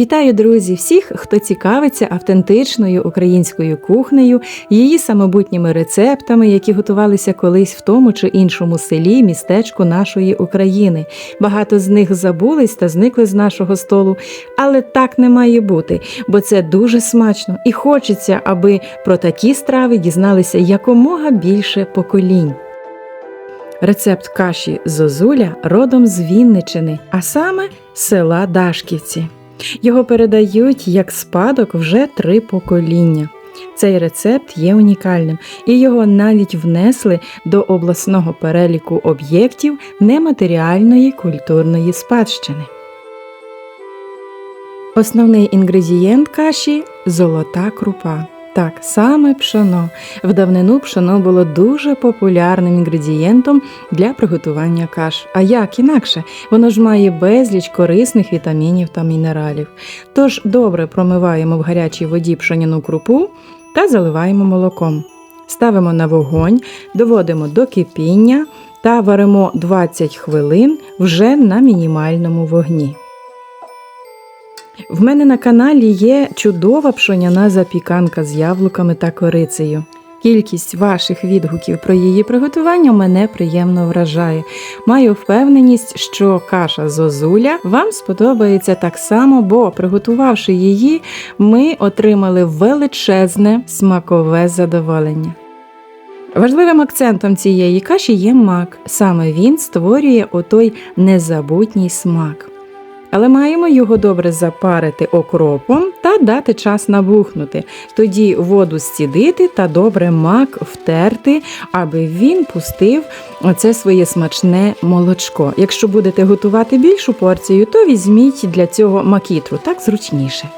Вітаю, друзі, всіх, хто цікавиться автентичною українською кухнею, її самобутніми рецептами, які готувалися колись в тому чи іншому селі, містечку нашої України. Багато з них забулись та зникли з нашого столу, але так не має бути, бо це дуже смачно і хочеться, аби про такі страви дізналися якомога більше поколінь. Рецепт каші зозуля родом з Вінничини, а саме села Дашківці. Його передають як спадок вже три покоління. Цей рецепт є унікальним, і його навіть внесли до обласного переліку об'єктів нематеріальної культурної спадщини. Основний інгредієнт каші золота крупа. Так, саме пшоно. В давнину пшоно було дуже популярним інгредієнтом для приготування каш. А як інакше, воно ж має безліч корисних вітамінів та мінералів. Тож добре промиваємо в гарячій воді пшоняну крупу та заливаємо молоком. Ставимо на вогонь, доводимо до кипіння та варимо 20 хвилин вже на мінімальному вогні. В мене на каналі є чудова пшоняна запіканка з яблуками та корицею. Кількість ваших відгуків про її приготування мене приємно вражає. Маю впевненість, що каша зозуля вам сподобається так само, бо приготувавши її, ми отримали величезне смакове задоволення. Важливим акцентом цієї каші є мак. Саме він створює отой незабутній смак але маємо його добре запарити окропом та дати час набухнути. Тоді воду зцідити та добре мак втерти, аби він пустив оце своє смачне молочко. Якщо будете готувати більшу порцію, то візьміть для цього макітру, так зручніше.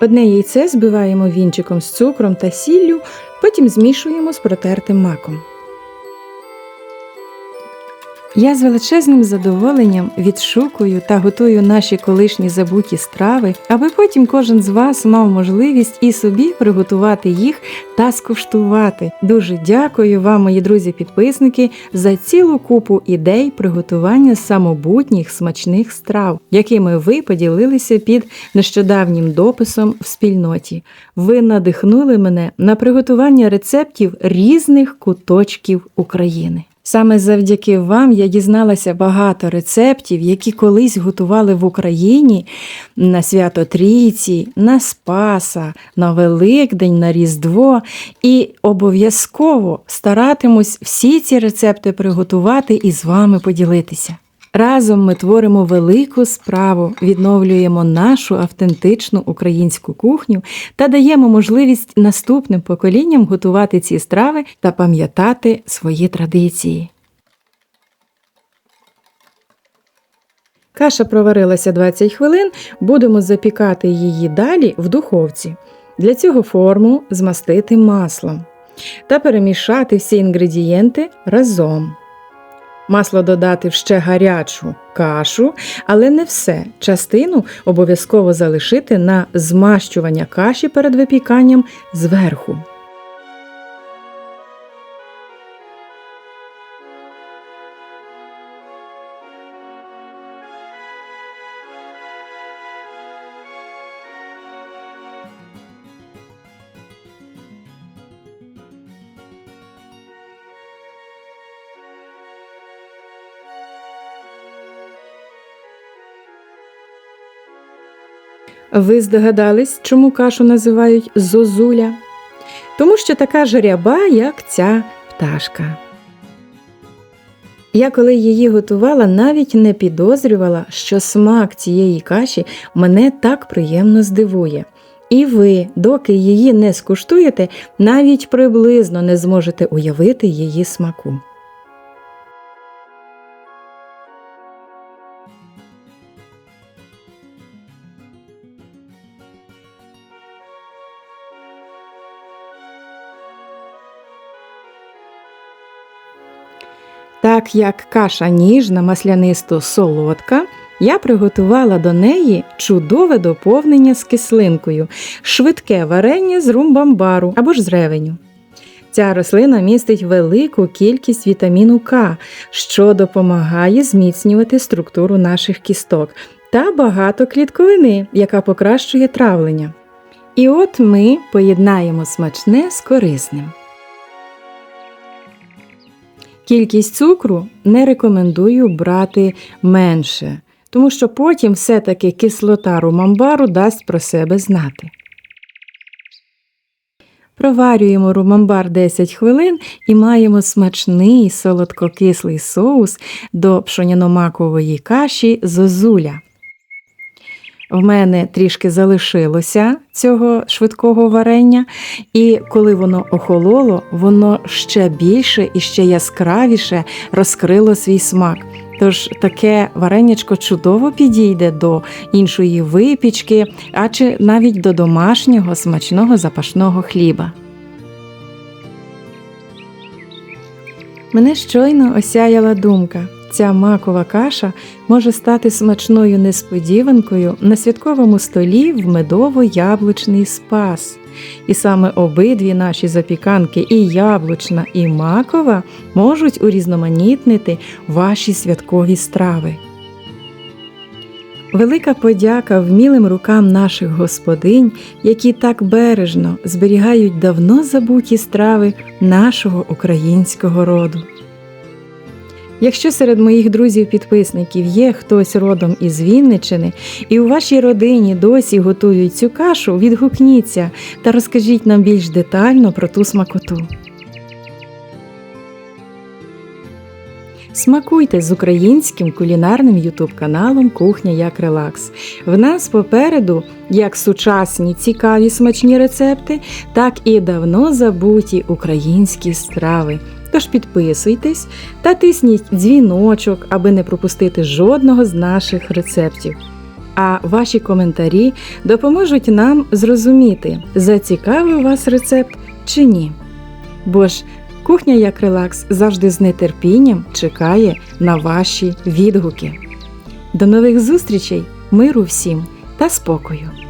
Одне яйце збиваємо вінчиком з цукром та сіллю, потім змішуємо з протертим маком. Я з величезним задоволенням відшукую та готую наші колишні забуті страви, аби потім кожен з вас мав можливість і собі приготувати їх та скуштувати. Дуже дякую вам, мої друзі-підписники, за цілу купу ідей приготування самобутніх смачних страв, якими ви поділилися під нещодавнім дописом в спільноті. Ви надихнули мене на приготування рецептів різних куточків України. Саме завдяки вам я дізналася багато рецептів, які колись готували в Україні на свято Трійці, на Спаса, на Великдень, на Різдво. І обов'язково старатимусь всі ці рецепти приготувати і з вами поділитися. Разом ми творимо велику справу, відновлюємо нашу автентичну українську кухню та даємо можливість наступним поколінням готувати ці страви та пам'ятати свої традиції. Каша проварилася 20 хвилин, будемо запікати її далі в духовці. Для цього форму змастити маслом та перемішати всі інгредієнти разом. Масло додати в ще гарячу кашу, але не все. Частину обов'язково залишити на змащування каші перед випіканням зверху. Ви здогадались, чому кашу називають зозуля? Тому що така ж ряба, як ця пташка. Я, коли її готувала, навіть не підозрювала, що смак цієї каші мене так приємно здивує. І ви, доки її не скуштуєте, навіть приблизно не зможете уявити її смаку. Так як каша ніжна, маслянисто солодка, я приготувала до неї чудове доповнення з кислинкою, швидке варення з румбамбару або ж з ревеню. Ця рослина містить велику кількість вітаміну К, що допомагає зміцнювати структуру наших кісток, та багато клітковини, яка покращує травлення. І от ми поєднаємо смачне з корисним. Кількість цукру не рекомендую брати менше, тому що потім все-таки кислота румамбару дасть про себе знати. Проварюємо румамбар 10 хвилин і маємо смачний солодкокислий соус до пшоняно-макової каші зозуля. В мене трішки залишилося цього швидкого варення, і коли воно охололо, воно ще більше і ще яскравіше розкрило свій смак. Тож таке варенячко чудово підійде до іншої випічки, а чи навіть до домашнього смачного запашного хліба. Мене щойно осяяла думка. Ця макова каша може стати смачною несподіванкою на святковому столі в медово-яблучний спас. І саме обидві наші запіканки, і яблучна, і макова, можуть урізноманітнити ваші святкові страви. Велика подяка вмілим рукам наших господинь, які так бережно зберігають давно забуті страви нашого українського роду. Якщо серед моїх друзів-підписників є хтось родом із Вінничини, і у вашій родині досі готують цю кашу, відгукніться та розкажіть нам більш детально про ту смакоту. Смакуйте з українським кулінарним ютуб-каналом Кухня як релакс. В нас попереду як сучасні цікаві смачні рецепти, так і давно забуті українські страви. Тож підписуйтесь та тисніть дзвіночок, аби не пропустити жодного з наших рецептів. А ваші коментарі допоможуть нам зрозуміти, зацікавив вас рецепт чи ні. Бо ж кухня як релакс завжди з нетерпінням чекає на ваші відгуки. До нових зустрічей, миру всім та спокою!